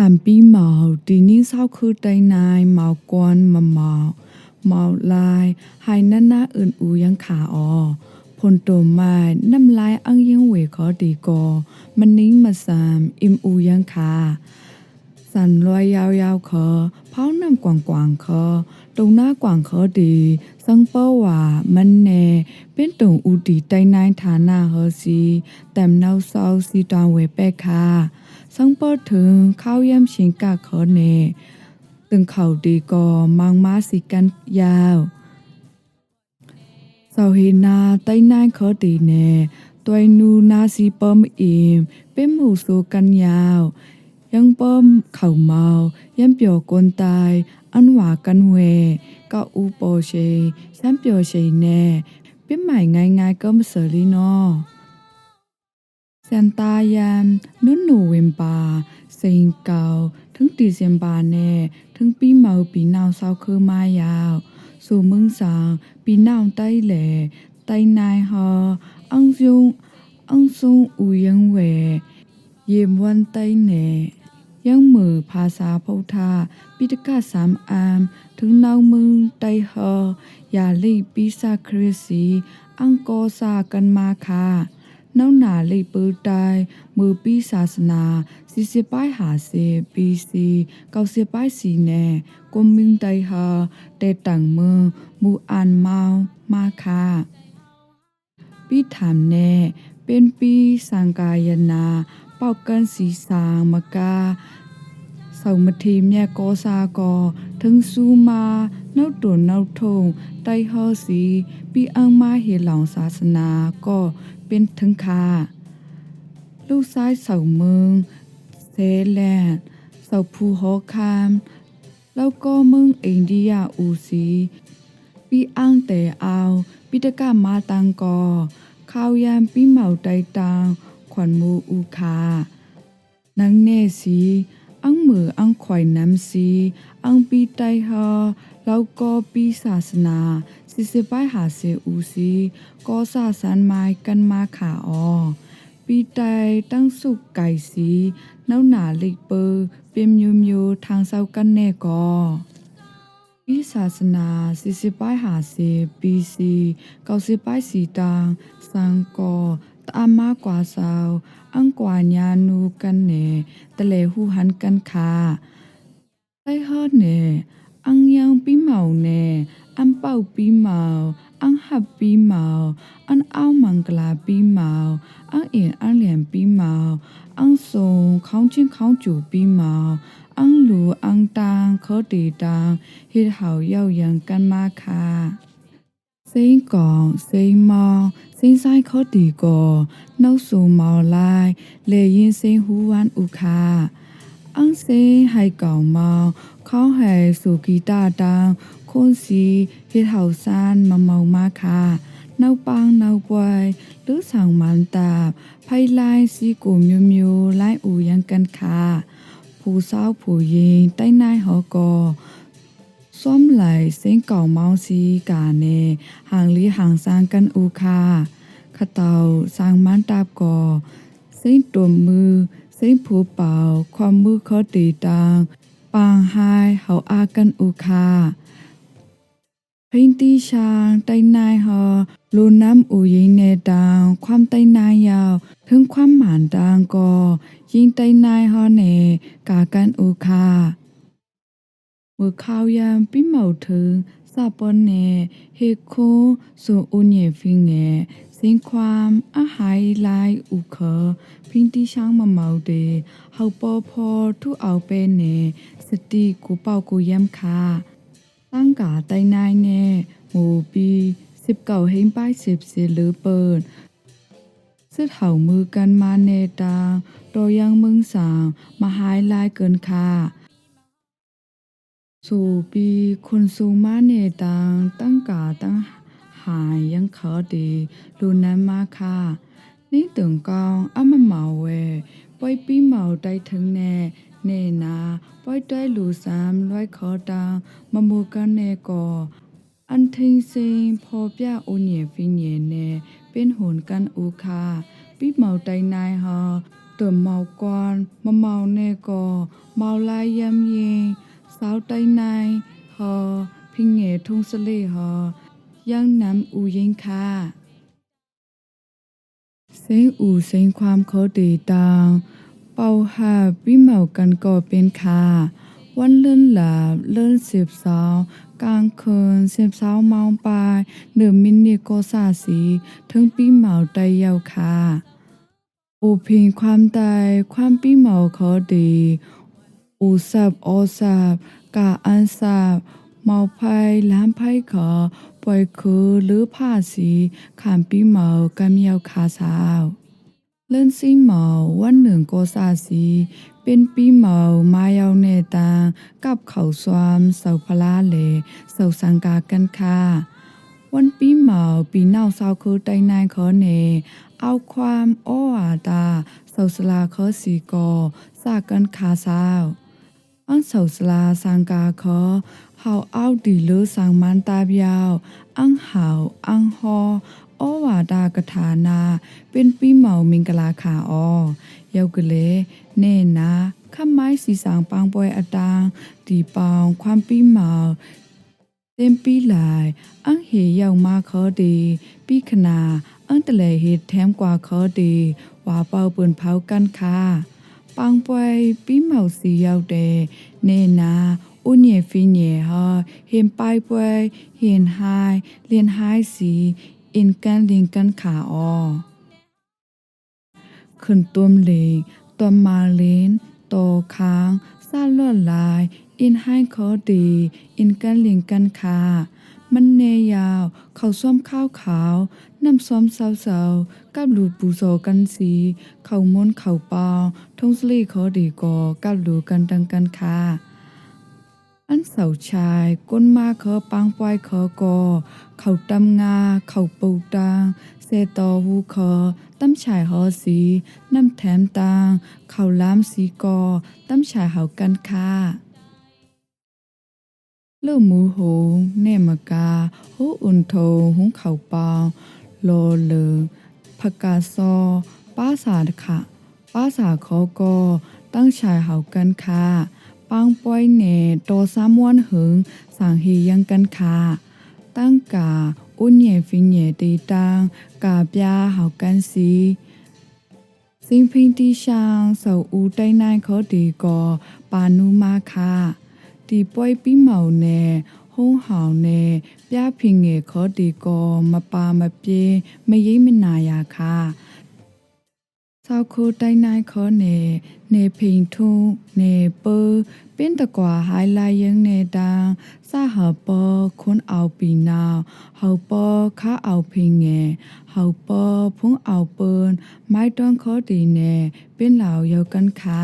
ဟမ်ပီမောက်ဒီနီဆောက်ခုတိုင်နိုင်မောက်ကွန်မမောက်မောက်လိုင်းဟိုင်နနာအန်ဦးยังขาออพนตัวมาน้ำลายอังยังเวขอดีกอมันนิ้งมาสามอิมอูยังขาสันลอยยาวๆขอเผาน้ำกว่างๆขอตรงหน้ากว่างขอดีสังเป้าว่ามันแน่เป็นตรงอูดีใต้นายฐานาเฮอซีแต่เนาเศร้าซีตอนเวแปะค่ะဆောင်ပေါ်ထုံခေါယမ်ရှင်ကခေါ်နေตึงเขาดีกอมังมาสิกันยาวเสาหินาใต้นานขอตีแน่ตัวนูนาสีปอมอิมเป็นหมู่สูกันยาว ยังป้อมเข่าเมายันเปียวกนตายอันหวากันเวก็อูโปเชฉันเปียวเชแน่เป็นใหม่ง่ายๆก็มาเสรีนอစန်တာယံနွနိုဝင်ပါစိန်ကောถึงดีเซมบาแน่ถึงปีเมาปีนาวเศร้าคือมายาวสู่มึงสางปีนาวใต้แหล่ใต้นายฮออังซุงอังซุงอูยังแหวเยี่ยมวันใต้แหน่ยังมือภาษาพุทธาปิตกาสามอามถึงนาวมึงใต้ฮอยาลีปีซาคริสีอังกอซากันมาค่ะနှုံနာလိပူတိုင်မူပီศาสนาစီစစ်ပိုင်ဟာစေပီစီကောက်စစ်ပိုင်စီနဲ့ကွန်မြူနတီဟာတဲတန်မမူအန်မောင်မာခာပိထမ်နဲ့ပင်ပီစံကာယနာပေါက်ကန်စီစာမကာဆောက်မထေမြတ်ကောစာကောထုံစုမာနှုတ်တုံနှုတ်ထုံတိုက်ဟောစီပြီးအမဟေလောင်ศาสนาကောเป็นถึงคาลูกซ้ายเสาเมืองเซแลนเสาภูฮอคาม แล้วก็เมืองอินเดียอูซี ปีอัางแต่เอาปิตกามาตังกอข้าวยามปีเหมาไตตางขวัญมูอูคา นังเนสีอังมืออังข่อยน้ำสีอังปีไตฮอလောက်ကောပီศาสนาสิสิป้ายหาเสอูซีก็สาสานไม้กันมาขาออปีไตตั้งสุกไก่สีเน่าหนาลิกเปอร์เป็นมิวมิวทางเศร้ากันแน่ก่อปีศาสนาสิสิป้ายหาเสปีซีเกาสิป้ายสีตางสังกอตามากกว่าสาวอังกว่าญานูกันเน่ตะเลหูหันกันคาไต้เฮิรเน่အန်ယံပီမောင်နဲ့အန်ပေါပီမောင်အန်ဟပ်ပီမောင်အန်အောင်မင်္ဂလာပီမောင်အန်အင်အန်လျံပီမောင်အန်ဆုံခေါင်းချင်းခေါင်းကျူပီမောင်အန်လူအန်တန်ခေါ်တီတန်ဟစ်ဟောက်ရောက်ရန်ကန်မခါစိန်ကောင်စိန်မောင်စိန်ဆိုင်ခေါ်တီကောနှုတ်ဆူမောင်လိုက်လေရင်စိန်ဟူဝမ်ဥခါအန်စေဟိုက်ကောင်မောင်ခေါဟဲဆူဂီတာတောင်ခွန်စီဟစ်ဟောက်ဆန်မမောင်မခါနောက်ပန်းနောက်ပွိုင်လူဆောင်မန်တာဖိုင်လိုက်စီကိုမျိုးမျိုးလိုင်းဦးရန်ကန်ခါဖူဆောက်ဖူရင်တိုင်းနိုင်ဟောကောစွမ်လိုက်စင်ကောင်မောင်စီကာနေဟางလီဟางဆန်းကန်ဦးခါခတောက်ဆောင်မန်တပ်ကောစိန်တုံမူစိတ်ဖူပေါခွန်မှုခေါ်တီတောင်ပန်ဟိုင်ဟောအာကန်ဥခာဖိန်တီရှန်တိုင်နိုင်ဟောလူနမ်ဥယင်းနေတောင်ခွမ်တိုင်နိုင်ယောဖึ่งခွမ်หมานတောင်ကိုယင်းတိုင်နိုင်ဟောနေကာကန်ဥခာမခေါယံပြမောက်ထစပွန်နေဟေခုစုဥညေဖင်းငယ်สิ่งความอาหายลายอุคพิงที่ช่างมาเมาเดเฮาปอพอทุเอาเป็นเนสติกูเป่ากูเยี่ยมคาตั้งกาไตนายเนหมูปีสิบเก่าเฮงป้ายสิบสิหรือเปิดสุดเห่ามือกันมาเนตาตัวยังมึงสางมาหายลายเกินคาสู่ปีคนสูงมาเนตางตั้งกาตั้งหဟာရင်ခေါ်တီလူနမ်းမခါနိတုံကောင်အမမောင်ဝဲပွိုက်ပြီးမောင်တိုက်ထုံနဲ့နေနာပွိုက်တိုက်လူစမ်းလွိုက်ခေါ်တောင်မမူကန်နဲ့ကောအန်ထိန်စင်ဖော်ပြအိုညေဖင်းညေနဲ့ပင်းဟွန်ကန်ဦးခါပြီးမောင်တိုင်နိုင်ဟာတွမောက်ကွန်မမောင်နဲ့ကောမောင်လိုက်ရမ်းရင်စောက်တိုင်နိုင်ဟာဖင်းငယ်ထုံစလေးဟာยังน้ำอูยิงค่ะเสียงอูเสียงความเขาตีตาง เป่าหาวิเหมากันก่อเป็นค่ะวันเลื่อนหลับเลื่อนสิบสาวกลางคืนสิบสองเมาปลายเดือมมินิีโกซาสีัึงปีเหมาไตยาวคาอูพิงความตายความปีเหมาเขาดี อูสับโอสับกาอันสับမောက်ဖိုင်လမ်းဖိုင်ခပွိုက်ခုလူဖာစီခံပြီးမောက်ကမြောက်ခါဆောက်လန်စီမောဝန်หนึ่งကိုစာစီပင်ပီမောမာယောင်နဲ့တန်ကပ်ခေါဆွမ်စောဖလားလေစောစံကာကန်ခါวันปีเมาปีนาวสาวคือไตนายขอเนเอาความอ้ออาตาสาวสลาขอสีกอสากันคาสาวအန်ဆောစလာစံကာခောဟောက်အောက်ဒီလိုဆောင်မန်တာပြောက်အန်ဟောက်အန်ဟောဩဝါဒကထာနာပင်ပိမောင်မင်္ဂလာခါဩရုပ်ကလေးနေနာခမိုင်းစီဆောင်ပောင်းပွဲအတန်းဒီပောင်းခွမ်ပိမောင်တင်ပီလိုင်အန်ဟေရောက်မခေါ်တီပိခနာအန်တလေဟေထမ်ကွာခေါ်တီဝါပေါပွန်ဖောက်ကန်ခါပေါင်ပွဲပြီးမောက်စီရောက်တဲ့နေနာဥညေဖိညေဟာဟင်ပိုင်ပွဲဟင်ဟိုင်လင်ဟိုင်စီอินกันลิงกันขาออขึ้นตุ้มเลงตัวมาเลนโตค้างซาเลือดลาย อินให้เขาดีอินกันลิงกันขามันเนยาว เขาซ้อมข้าวขาวน้ำซ้อมสาวสากับหลูปูโซกันสีเขาม้นเขาเปาทงสลีขอดีกอกับหลูกันดังกันคาอันเสาชายก้นมาเขาปังปวยเขากอเขาตำงาเขาปูตังเซตอหูเคอตั้มชายหอสีน้ำแถมตังเขาล้ามสีกอตั้มชายเหากันคาလူမှုဟုံနေမကာဟူအွန်ထုံဟုံခေါပောင်းလောလဖကာစောပါစာတခပါစာခောကောตั้งชายเฮากันค่ะปังป้อยเนโตซามวนหึงสังฮียังกันค่ะตั้งกาอุญเยฟิญเยตีตังกาปยาเฮากันสีสิงพิงตีชางเสาอูใต้นายเขาดีกอปานุมาค่ะတီပွိုက်ပြီးမောင်နဲ့ဟုံးဟောင်နဲ့ပြဖင်ငယ်ခေါ်တီကောမပါမပြင်းမရိမ့်မနာရခါသောက်ခိုတိုင်းနိုင်ခေါ်နေနေဖိန်ထုံးနေပပင်းတကွာဟိုင်လိုက်ရင်းနေတန်းစဟပေါ်ခွန်းအောင်ပီနာဟောပေါ်ခါအောင်ဖိငယ်ဟောပေါ်ဖုံးအောင်ပွန်းမိုက်တွန်ခေါ်တီနေပင်းလောင်ရောက်ကန်ခါ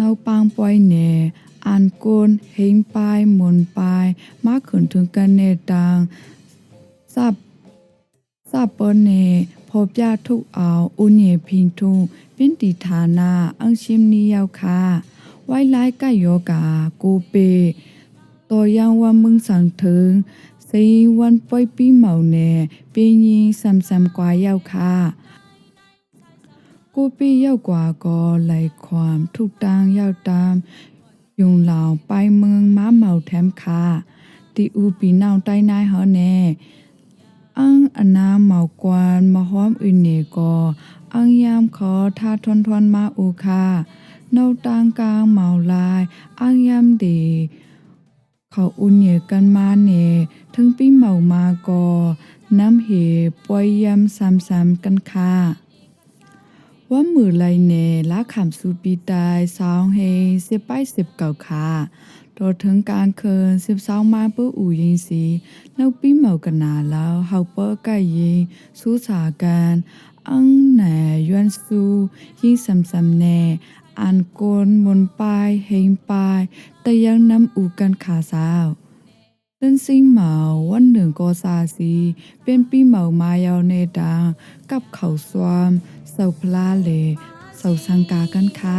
นาปังปอยเนอันกุนเฮงปายมุนปายมาขึ้นถึงกันเนตังสับสับเปเนพบญาทุกเอาอุเนพิงทุปินติฐานาอังชิมนิยาวคาไว้ไล่กะโยกากูเปตัวยังว่ามึงสั่งถึงစိန်ဝန်ပွိုက်ပြီးမောင်နဲ့ပင်းရင်ဆမ်ဆမ်ကွာရောက်ခါကိုပိရောက်ကွာကောလိုက်ခွမ်ထုတန်းရောက်တမ်းယုံလောင်ပိုင်မင်းမမောက်ထမ်ခါတီဥပီနောင်တိုင်းနိုင်ဟောနေအန်အနာမောက်ကွမ်မဟောမ်ဥနေကောအန်ယမ်ခေါ်ထာထွန်းထွန်းမဥခါနှုတ်တန်းကားမောင်လိုက်အန်ယမ်ဒီเขาอุ่นเหยกันมาเนถึงปีเหมามาก่อน้ำเหปวยยำซ้ำๆกันค่ะว่ามือไลเนละขำสูปีตายสองเฮเสป้ายสิบเก่าคาตัวถึงการเคินสิบสองมาปื้ออู่ยิงสีแล้วปีเหมากันนาแล้วเฮาเปอร์ไก่ยิงสู้สากันอังแหนยวนสู้ยิงสำสำแนอันโกนมนปายเฮงปายแต่ยังน้ำอู่กันขาสาวတင်းစင်းမောင်ဝန်းနှင်ကောစာစီပင်ပြီးမောင်မာယောင်နေတာကပ်ခေါဆွမ်စောက်ဖလားလေစောက်ဆံကာကန်ခါ